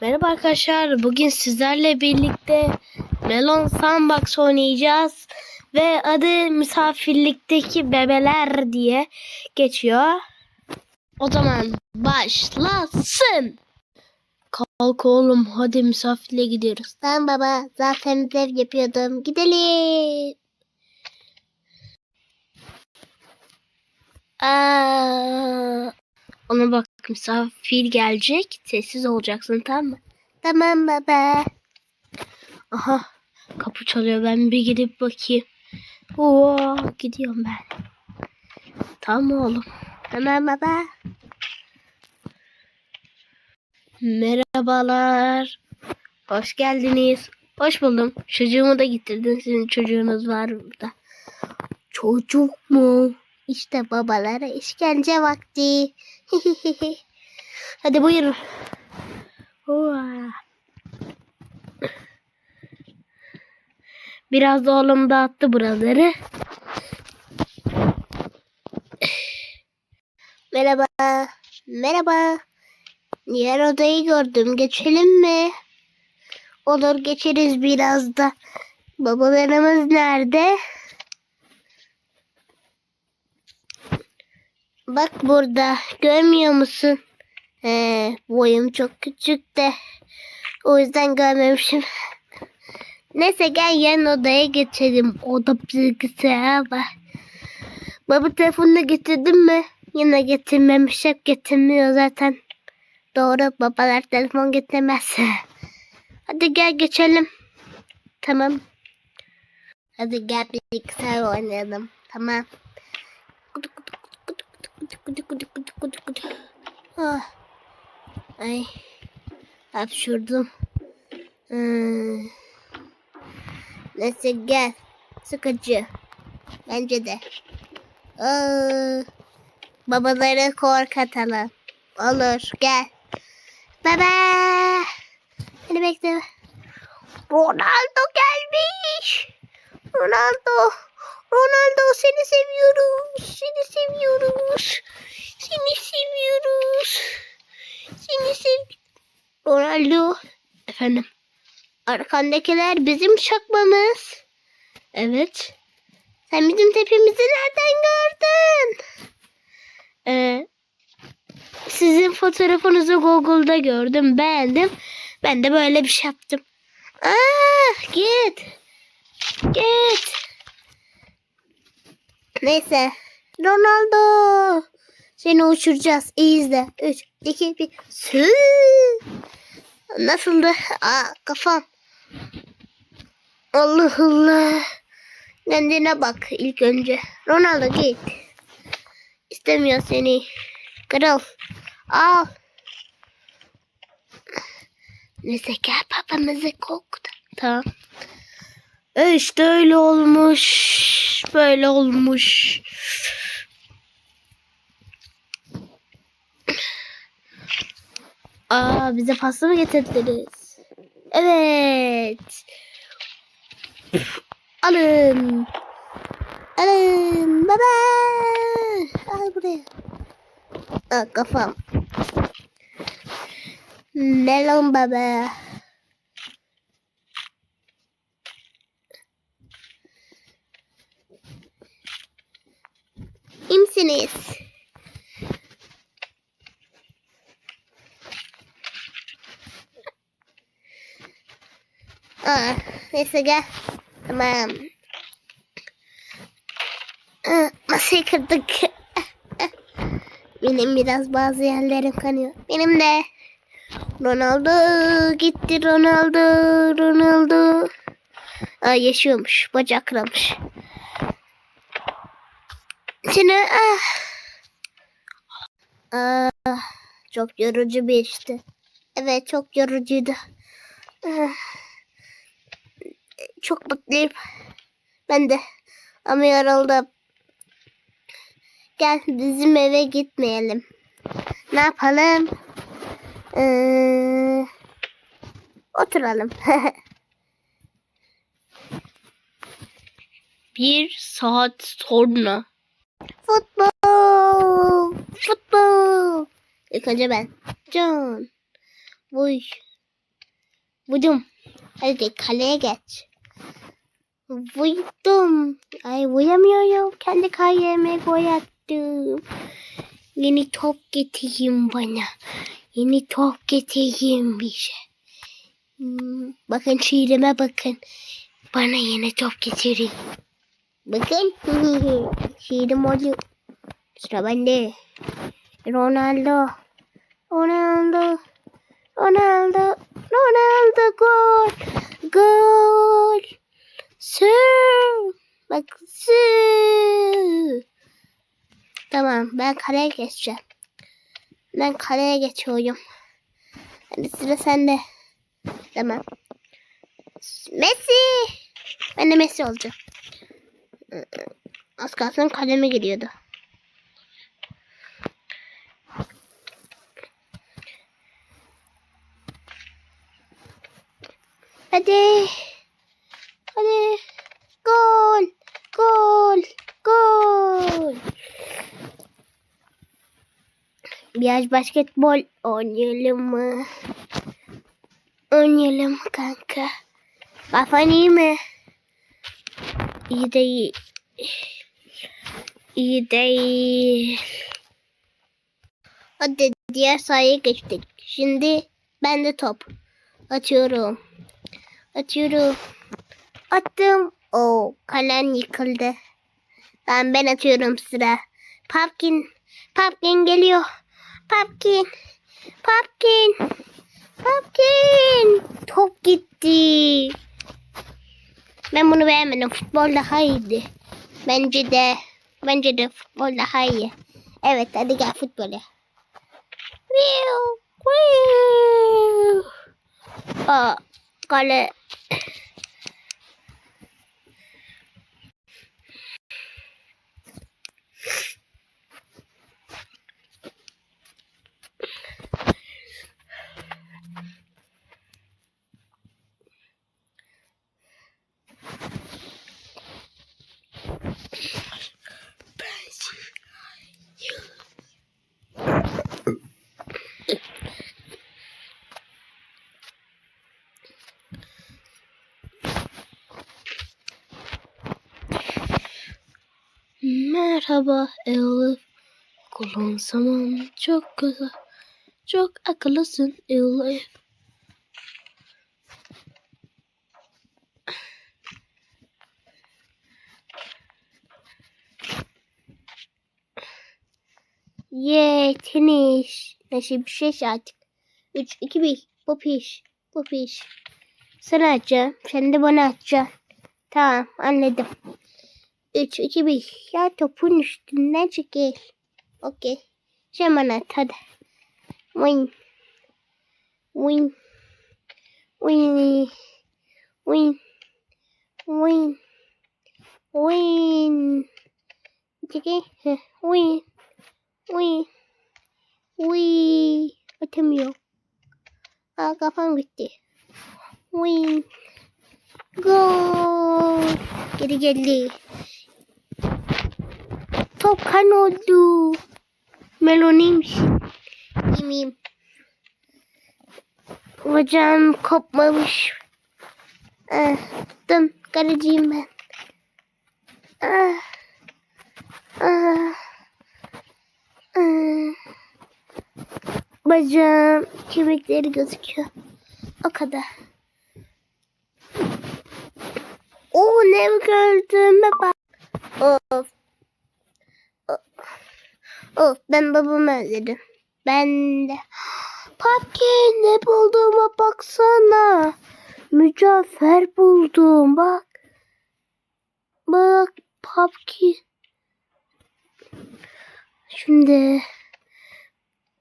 Merhaba arkadaşlar. Bugün sizlerle birlikte Melon Sandbox oynayacağız. Ve adı misafirlikteki bebeler diye geçiyor. O zaman başlasın. Kalk oğlum hadi misafirliğe gidiyoruz. Tamam baba zaten ödev yapıyordum. Gidelim. Aa, ona bak misafir gelecek. Sessiz olacaksın tamam mı? Tamam baba. Aha kapı çalıyor ben bir gidip bakayım. Oo gidiyorum ben. Tamam oğlum. Tamam baba. Merhabalar. Hoş geldiniz. Hoş buldum. Çocuğumu da getirdin. Sizin çocuğunuz var burada. Çocuk mu? İşte babalara işkence vakti. Hadi buyurun. Oha. Biraz da oğlum dağıttı buraları. Merhaba. Merhaba. Diğer odayı gördüm. Geçelim mi? Olur geçeriz biraz da. Babalarımız nerede? Bak burada. Görmüyor musun? He, boyum çok küçük de. O yüzden görmemişim. Neyse gel yan odaya geçelim. Oda bilgisayar var. Baba telefonunu getirdin mi? Yine getirmemiş. Hep getirmiyor zaten. Doğru babalar telefon getirmez. Hadi gel geçelim. Tamam. Hadi gel bilgisayar oynayalım. Tamam. Ah. Ay. Hapşurdum. Hmm. Neyse gel. Sıkıcı. Bence de. Aa, babaları korkatalım. Olur gel. Baba. Hadi bekle. Ronaldo gelmiş. Ronaldo. Ronaldo seni seviyoruz. Seni seviyoruz. Seni seviyoruz. Seni sev... Ronaldo. Efendim. Arkandakiler bizim çakmamız. Evet. Sen bizim tepemizi nereden gördün? Ee, sizin fotoğrafınızı Google'da gördüm. Beğendim. Ben de böyle bir şey yaptım. Aa, git. Git. Neyse. Ronaldo. Seni uçuracağız. İyi izle. 3, 2, 1. Sü. Nasıldı? Aa, kafam. Allah Allah. Kendine bak ilk önce. Ronaldo git. İstemiyor seni. Kral. Al. Neyse gel babamızı koktu. Tamam. E işte öyle olmuş. Böyle olmuş. Aa bize pasta mı getirdiniz? Evet. Alın. Alın baba. Al buraya. Aa, kafam. Melon baba. İyi misiniz? Aa, neyse gel. Tamam. Aa, Masayı kırdık. Benim biraz bazı yerlerim kanıyor. Benim de. Ronaldo gitti Ronaldo Ronaldo. Aa, yaşıyormuş. Bacak kırılmış. Seni ah. Ah, çok yorucu bir işti. Evet çok yorucuydu. Ah, çok mutluyum. Ben de. Ama yoruldum. Gel bizim eve gitmeyelim. Ne yapalım? Ee, oturalım. Bir saat sonra. Futbol. Futbol. İlk önce ben. Can. Vuy. Vurdum. Hadi kaleye geç. Vurdum. Ay vuyamıyorum. Kendi kaleme gol attım. Yeni top getireyim bana. Yeni top getireyim bize. Hmm, bakın şiirime bakın. Bana yeni top getirin. Bakın. Şiirim oluyor. Sıra bende. Ronaldo. Ronaldo. Ronaldo. Ronaldo gol. Gol. Sir. Bak sir. Tamam ben kaleye geçeceğim. Ben kaleye geçiyorum. Hadi sıra sende. Tamam. Messi. Ben de Messi olacağım. Az kalsın kaleme giriyordu. Hadi. Hadi. Gol. Gol. Gol. Biraz basketbol oynayalım mı? Oynayalım kanka. Kafan iyi mi? İyi değil. İyi değil. Hadi diğer sahaya geçtik. Şimdi ben de top. Atıyorum. Atıyorum. Attım. O kalen yıkıldı. Ben ben atıyorum sıra. Pumpkin. Pumpkin geliyor. Pumpkin. Pumpkin. Pumpkin. Top gitti. Ben bunu beğenmedim. Futbol daha iyiydi. Bence de. Bence de futbol daha iyi. Evet hadi gel futbola. Aa, kale. Merhaba Elif. Kulağın zaman çok güzel. Çok akıllısın Elif. Ye tenis. Nasıl bir şey artık. 3, 2, 1. Bu piş. Bu piş. Sana atacağım. Sen de bana atacaksın. Tamam anladım. 3, 2, 1. Ya topun üstünden çekil. Okey. Sen bana at hadi. Win. Win. Win. Win. Win. Win. Çekil. Win. Uy. Uy. Atamıyor. Aa kafam gitti. Uy. Gol. Geri geldi. Top kan oldu. Meloniymiş. Yemeyeyim. Bacağım kopmamış. Ah, tuttum. Kaleciyim ben. Ah. Ah. Hmm. Bacağım kemikleri gözüküyor. O kadar. Oo ne gördüğüme bak. Of. Of ben babamı özledim. Ben de. Pumpkin ne bulduğuma baksana. Mücevher buldum bak. Bak Pumpkin. Şimdi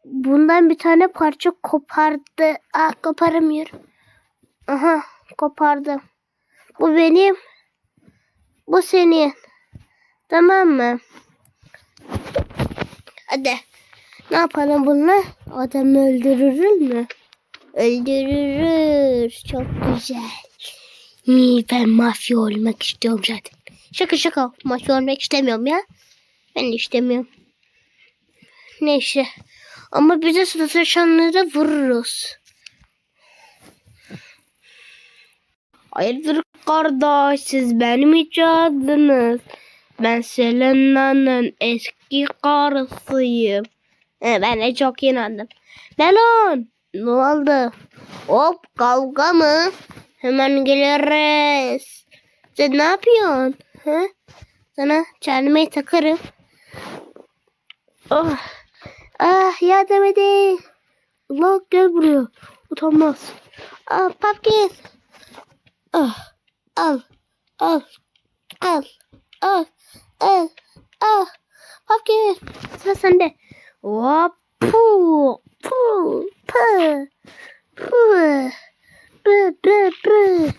bundan bir tane parça kopardı. Aa, koparamıyorum. Aha kopardım. Bu benim. Bu senin. Tamam mı? Hadi. Ne yapalım bununla? Adamı öldürür mü? Öldürür. Çok güzel. Ben mafya olmak istiyorum zaten. Şaka şaka. Mafya olmak istemiyorum ya. Ben de istemiyorum. Neyse. Ama bize sataşanları vururuz. Hayırdır kardeş siz beni mi çağırdınız? Ben Selena'nın eski karısıyım. He, ben de çok inandım. Melon ne oldu? Hop kavga mı? Hemen geliriz. Sen ne yapıyorsun? Ha? Sana çelmeyi takarım. Oh. Ah yardım edin. Allah gel buraya. Utanmaz. Ah pumpkin. Ah. Al. Al. Al. Al. Al. Al. Pumpkin. Sıra sende. Hop. Pu. Pu. Pu. Pu. Bı bı bı.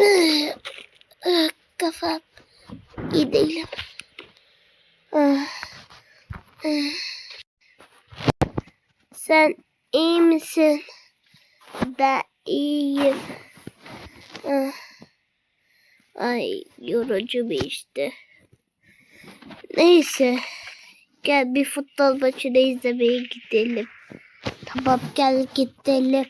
Ah, ah, Kafam iyi değilim. Ah, ah. Sen iyi misin? Ben iyiyim. Ay yorucu bir işte. Neyse. Gel bir futbol maçını izlemeye gidelim. Tamam gel gidelim.